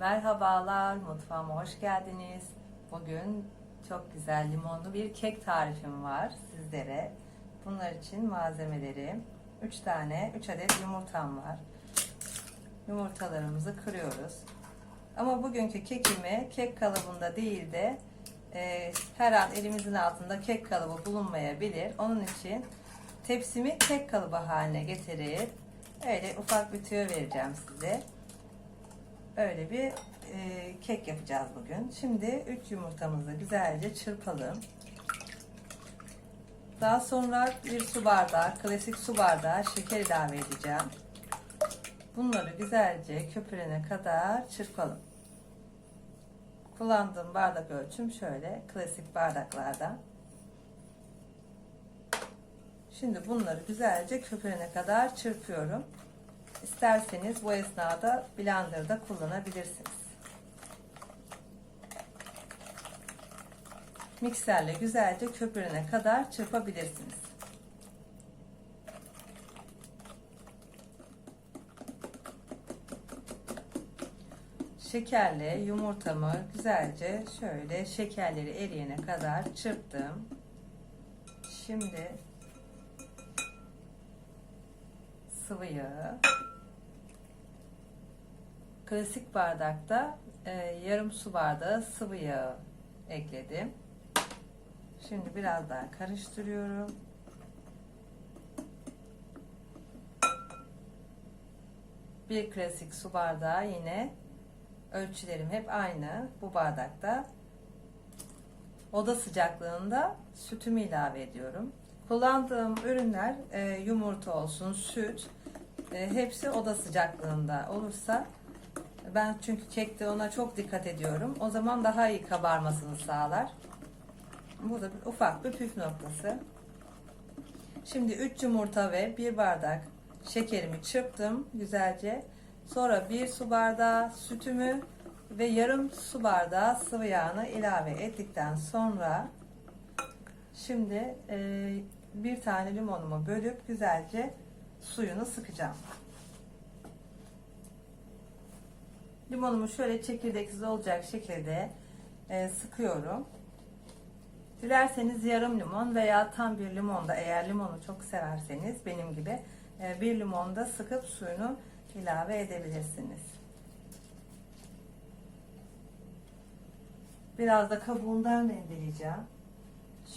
Merhabalar, mutfağıma hoş geldiniz. Bugün çok güzel limonlu bir kek tarifim var sizlere. Bunlar için malzemelerim 3 tane, 3 adet yumurtam var. Yumurtalarımızı kırıyoruz. Ama bugünkü kekimi kek kalıbında değil de e, her an elimizin altında kek kalıbı bulunmayabilir. Onun için tepsimi kek kalıbı haline getirip öyle ufak bir tüyo vereceğim size. Öyle bir e, kek yapacağız bugün. Şimdi 3 yumurtamızı güzelce çırpalım. Daha sonra bir su bardağı, klasik su bardağı şeker ilave edeceğim. Bunları güzelce köpürene kadar çırpalım. Kullandığım bardak ölçüm şöyle klasik bardaklardan. Şimdi bunları güzelce köpürene kadar çırpıyorum. İsterseniz bu esnada blenderda kullanabilirsiniz. Mikserle güzelce köpürene kadar çırpabilirsiniz. Şekerle yumurtamı güzelce şöyle şekerleri eriyene kadar çırptım. Şimdi sıvı yağı klasik bardakta e, yarım su bardağı sıvı yağı ekledim. Şimdi biraz daha karıştırıyorum. Bir klasik su bardağı yine ölçülerim hep aynı bu bardakta. Oda sıcaklığında sütümü ilave ediyorum. Kullandığım ürünler e, yumurta olsun, süt, e, hepsi oda sıcaklığında olursa ben çünkü kekte ona çok dikkat ediyorum. O zaman daha iyi kabarmasını sağlar. Bu da bir, ufak bir püf noktası. Şimdi 3 yumurta ve 1 bardak şekerimi çırptım güzelce. Sonra 1 su bardağı sütümü ve yarım su bardağı sıvı yağını ilave ettikten sonra şimdi e, bir tane limonumu bölüp güzelce suyunu sıkacağım. Limonumu şöyle çekirdeksiz olacak şekilde e, sıkıyorum. Dilerseniz yarım limon veya tam bir limon da eğer limonu çok severseniz benim gibi e, bir limon da sıkıp suyunu ilave edebilirsiniz. Biraz da kabuğundan rendeleyeceğim.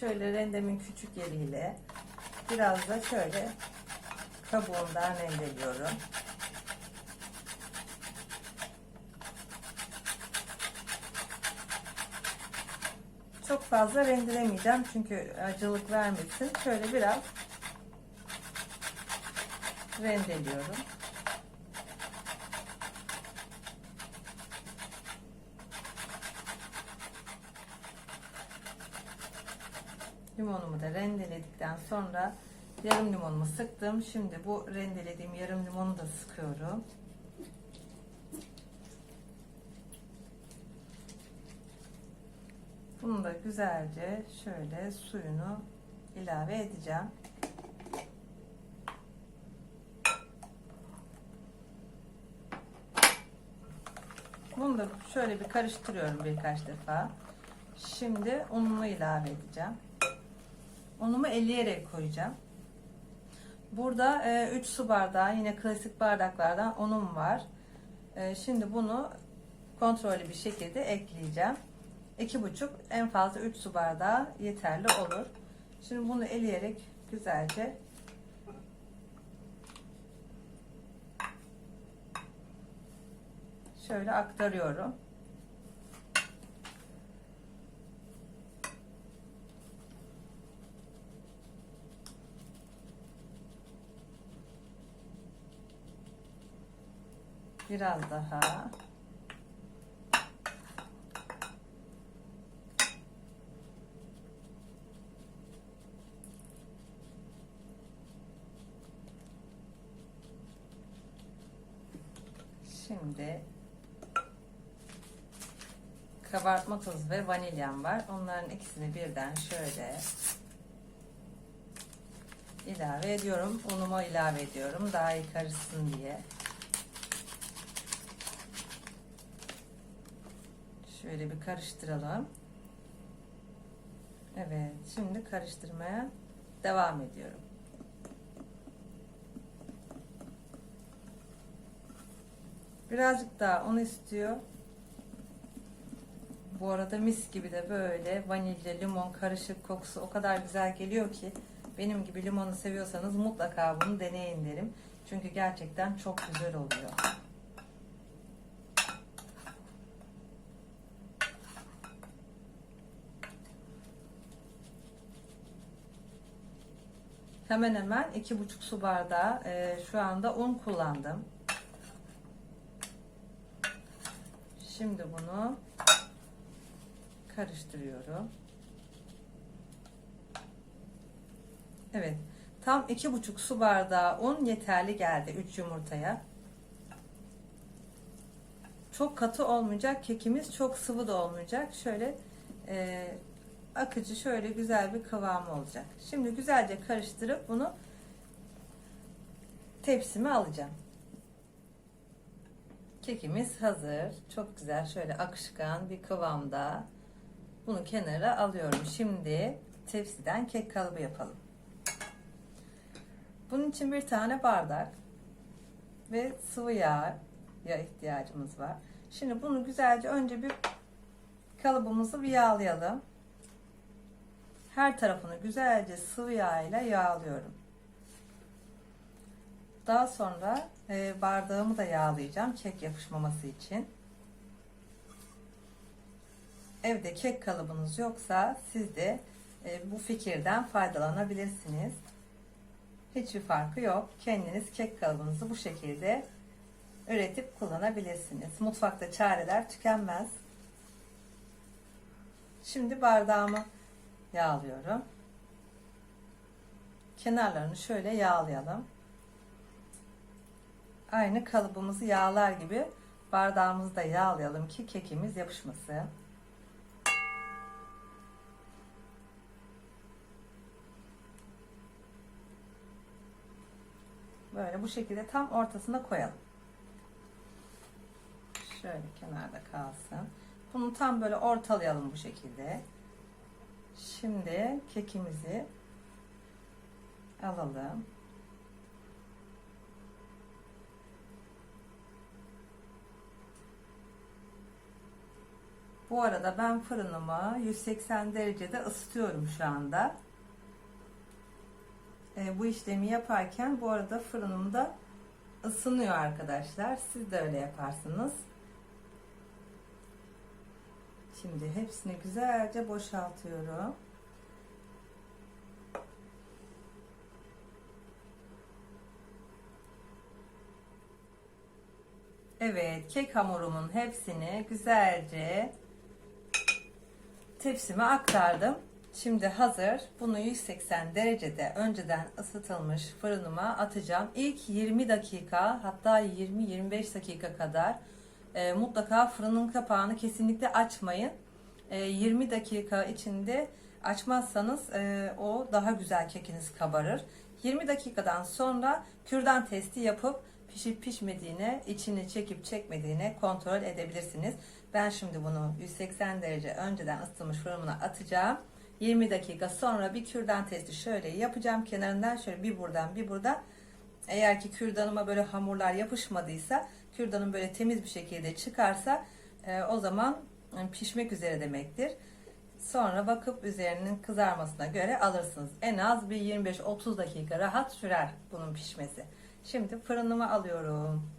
Şöyle rendemin küçük yeriyle biraz da şöyle kabuğundan rendeliyorum. Çok fazla rendelemeyeceğim çünkü acılık vermesin. Şöyle biraz rendeliyorum. Limonumu da rendeledikten sonra yarım limonumu sıktım. Şimdi bu rendelediğim yarım limonu da sıkıyorum. Bunu da güzelce şöyle suyunu ilave edeceğim. Bunu da şöyle bir karıştırıyorum birkaç defa. Şimdi unumu ilave edeceğim. Unumu elleyerek koyacağım. Burada 3 su bardağı yine klasik bardaklardan unum var. E, şimdi bunu kontrollü bir şekilde ekleyeceğim. 2,5 en fazla 3 su bardağı yeterli olur. Şimdi bunu eleyerek güzelce şöyle aktarıyorum. Biraz daha Şimdi kabartma tozu ve vanilyam var. Onların ikisini birden şöyle ilave ediyorum. Unumu ilave ediyorum. Daha iyi karışsın diye. Şöyle bir karıştıralım. Evet, şimdi karıştırmaya devam ediyorum. Birazcık daha un istiyor. Bu arada mis gibi de böyle vanilya, limon karışık kokusu o kadar güzel geliyor ki benim gibi limonu seviyorsanız mutlaka bunu deneyin derim. Çünkü gerçekten çok güzel oluyor. Hemen hemen iki buçuk su bardağı şu anda un kullandım. Şimdi bunu karıştırıyorum. Evet. Tam iki buçuk su bardağı un yeterli geldi 3 yumurtaya. Çok katı olmayacak kekimiz, çok sıvı da olmayacak. Şöyle e, akıcı, şöyle güzel bir kıvamı olacak. Şimdi güzelce karıştırıp bunu tepsime alacağım. Kekimiz hazır. Çok güzel, şöyle akışkan bir kıvamda. Bunu kenara alıyorum. Şimdi tepsiden kek kalıbı yapalım. Bunun için bir tane bardak ve sıvı yağ ya ihtiyacımız var. Şimdi bunu güzelce önce bir kalıbımızı bir yağlayalım. Her tarafını güzelce sıvı yağ ile yağlıyorum. Daha sonra e, bardağımı da yağlayacağım kek yapışmaması için. Evde kek kalıbınız yoksa siz de e, bu fikirden faydalanabilirsiniz. Hiçbir farkı yok. Kendiniz kek kalıbınızı bu şekilde üretip kullanabilirsiniz. Mutfakta çareler tükenmez. Şimdi bardağımı yağlıyorum. Kenarlarını şöyle yağlayalım. Aynı kalıbımızı yağlar gibi bardağımızı da yağlayalım ki kekimiz yapışmasın. Böyle bu şekilde tam ortasına koyalım. Şöyle kenarda kalsın. Bunu tam böyle ortalayalım bu şekilde. Şimdi kekimizi alalım. Bu arada ben fırınımı 180 derecede ısıtıyorum şu anda. E, bu işlemi yaparken bu arada fırınım da ısınıyor arkadaşlar. Siz de öyle yaparsınız. Şimdi hepsini güzelce boşaltıyorum. Evet, kek hamurumun hepsini güzelce tepsime aktardım. Şimdi hazır. Bunu 180 derecede önceden ısıtılmış fırınıma atacağım. İlk 20 dakika hatta 20-25 dakika kadar e, mutlaka fırının kapağını kesinlikle açmayın. E, 20 dakika içinde açmazsanız e, o daha güzel kekiniz kabarır. 20 dakikadan sonra kürdan testi yapıp pişip pişmediğine, içini çekip çekmediğine kontrol edebilirsiniz. Ben şimdi bunu 180 derece önceden ısıtılmış fırınına atacağım. 20 dakika sonra bir kürdan testi şöyle yapacağım. Kenarından şöyle bir buradan bir buradan. Eğer ki kürdanıma böyle hamurlar yapışmadıysa, kürdanım böyle temiz bir şekilde çıkarsa e, o zaman e, pişmek üzere demektir. Sonra bakıp üzerinin kızarmasına göre alırsınız. En az bir 25-30 dakika rahat sürer bunun pişmesi. Şimdi fırınıma alıyorum.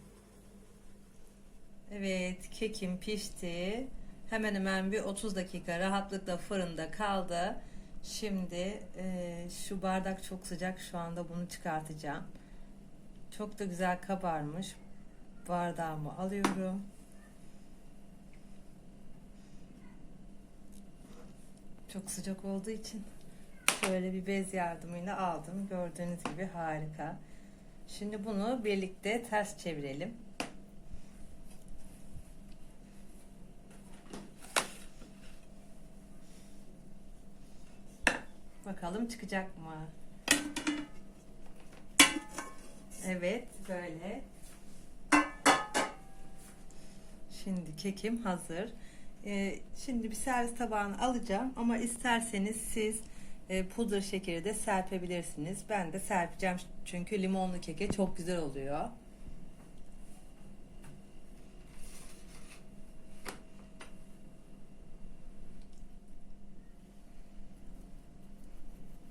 Evet kekim pişti. Hemen hemen bir 30 dakika rahatlıkla fırında kaldı. Şimdi e, şu bardak çok sıcak şu anda bunu çıkartacağım. Çok da güzel kabarmış. Bardağımı alıyorum. Çok sıcak olduğu için şöyle bir bez yardımıyla aldım. Gördüğünüz gibi harika. Şimdi bunu birlikte ters çevirelim. Bakalım çıkacak mı? Evet, böyle. Şimdi kekim hazır. Ee, şimdi bir servis tabağını alacağım ama isterseniz siz e, pudra şekeri de serpebilirsiniz. Ben de serpeceğim çünkü limonlu keke çok güzel oluyor.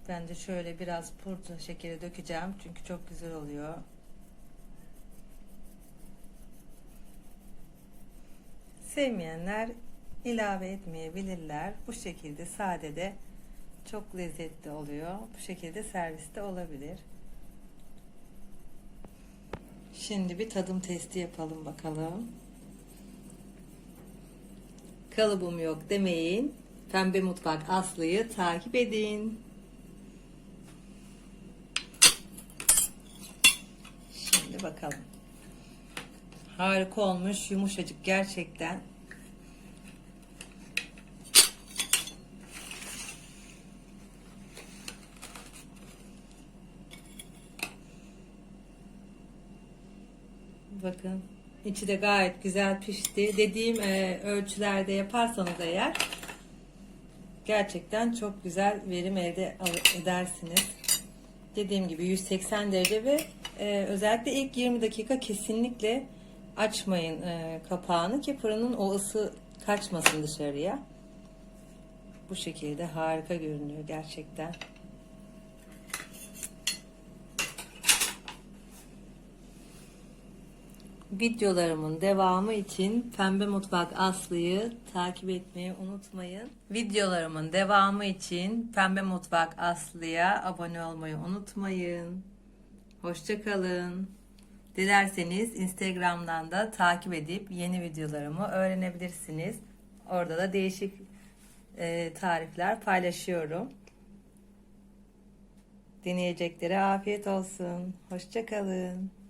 Ben de şöyle biraz pudra şekeri dökeceğim çünkü çok güzel oluyor. Sevmeyenler ilave etmeyebilirler. Bu şekilde sade de çok lezzetli oluyor. Bu şekilde serviste olabilir. Şimdi bir tadım testi yapalım bakalım. Kalıbım yok demeyin. Pembe Mutfak Aslı'yı takip edin. Bakalım. Harika olmuş, yumuşacık gerçekten. Bakın içi de gayet güzel pişti. Dediğim e, ölçülerde yaparsanız eğer gerçekten çok güzel verim elde edersiniz. Dediğim gibi 180 derece ve e, özellikle ilk 20 dakika kesinlikle açmayın e, kapağını ki fırının o ısı kaçmasın dışarıya. Bu şekilde harika görünüyor gerçekten. Videolarımın devamı için Pembe Mutfak Aslı'yı takip etmeyi unutmayın. Videolarımın devamı için Pembe Mutfak Aslı'ya abone olmayı unutmayın. Hoşçakalın. Dilerseniz Instagram'dan da takip edip yeni videolarımı öğrenebilirsiniz. Orada da değişik e, tarifler paylaşıyorum. Dinleyeceklere afiyet olsun. Hoşçakalın.